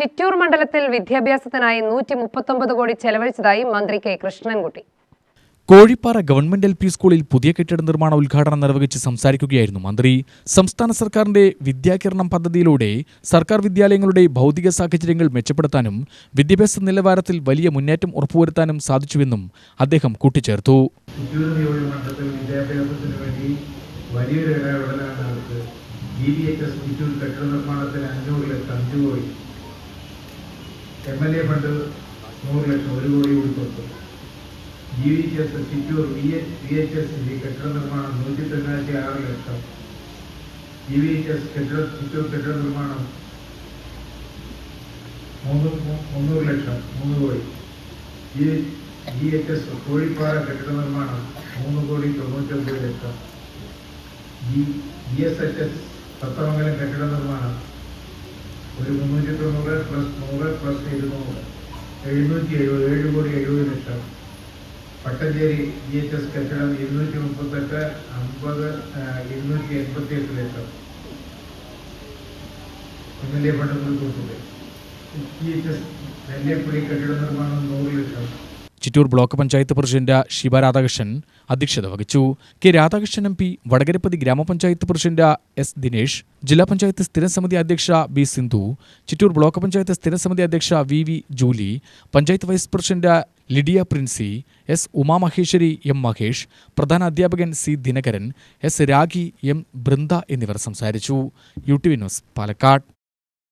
ചിറ്റൂർ മണ്ഡലത്തിൽ വിദ്യാഭ്യാസത്തിനായി നൂറ്റി മുപ്പത്തൊമ്പത് കോടി ചെലവഴിച്ചതായി മന്ത്രി K Krishnankutty. Kozhippara government L P സ്കൂളിൽ പുതിയ കെട്ടിട നിർമ്മാണ ഉദ്ഘാടനം നിർവഹിച്ച് സംസാരിക്കുകയായിരുന്നു മന്ത്രി. സംസ്ഥാന സർക്കാരിന്റെ വിദ്യാകിരണം പദ്ധതിയിലൂടെ സർക്കാർ വിദ്യാലയങ്ങളുടെ ഭൗതിക സാഹചര്യങ്ങൾ മെച്ചപ്പെടുത്താനും വിദ്യാഭ്യാസ നിലവാരത്തിൽ വലിയ മുന്നേറ്റം ഉറപ്പുവരുത്താനും സാധിച്ചുവെന്നും അദ്ദേഹം കൂട്ടിച്ചേർത്തു. വലിയൊരു ഇടപെടലാണ് നടത്തുന്നത് G B H S Chittur കെട്ടിട നിർമ്മാണത്തിന് അഞ്ഞൂറ് ലക്ഷം അഞ്ച് കോടി എം എൽ എ ഫണ്ട് നൂറ് ലക്ഷം ഒരു കോടി കൂടി കൊടുത്തു. G V S Chittur V H V H എസിന്റെ കെട്ടിട നിർമ്മാണം നൂറ്റി തൊണ്ണൂറ്റി ആറ് ലക്ഷം. ജി വി എച്ച് എസ് കെട്ടിട ചിറ്റൂർ കെട്ടിട നിർമ്മാണം മുന്നൂറ് ലക്ഷം മൂന്ന് കോടി. ജി എച്ച് എസ് കോഴിപ്പാറ കെട്ടിട നിർമ്മാണം മൂന്ന് കോടി തൊണ്ണൂറ്റൊമ്പത് ലക്ഷം. G G S H S Sathamangalam കെട്ടിട നിർമ്മാണം ഒരു മുന്നൂറ്റി തൊണ്ണൂറ് പ്ലസ് നൂറ് ഇരുന്നൂറ് എഴുന്നൂറ്റി എഴുപത് ഏഴ് കോടി എഴുപത് ലക്ഷം. പട്ടഞ്ചേരി ജി എച്ച് എസ് കെട്ടിടം ഇരുന്നൂറ്റി മുപ്പത്തെട്ട് അമ്പത് ഇരുന്നൂറ്റി എൺപത്തി എട്ട് ലക്ഷം. എം എൽ എ ഫണ്ട് കൊടുത്തിട്ടുണ്ട് ജി എച്ച് എസ് നെല്ലിയപ്പള്ളി കെട്ടിട നിർമ്മാണം നൂറ് ലക്ഷം. ചിറ്റൂർ ബ്ലോക്ക് പഞ്ചായത്ത് പ്രസിഡന്റ് ശിവ രാധാകൃഷ്ണൻ അധ്യക്ഷത വഹിച്ചു. K Radhakrishnan M P Vadakarapathy ഗ്രാമപഞ്ചായത്ത് പ്രസിഡന്റ് എസ് ദിനേഷ് ജില്ലാ പഞ്ചായത്ത് സ്ഥിരം സമിതി അധ്യക്ഷ ബി സിന്ധു ചിറ്റൂർ ബ്ലോക്ക് പഞ്ചായത്ത് സ്ഥിരം സമിതി അധ്യക്ഷ V V Julie panchayat vice president Lydia Princy S Umamaheswari M Mahesh പ്രധാന അധ്യാപകൻ C Dinakaran S Ragi M Brinda എന്നിവർ സംസാരിച്ചു. U T V news Palakkad.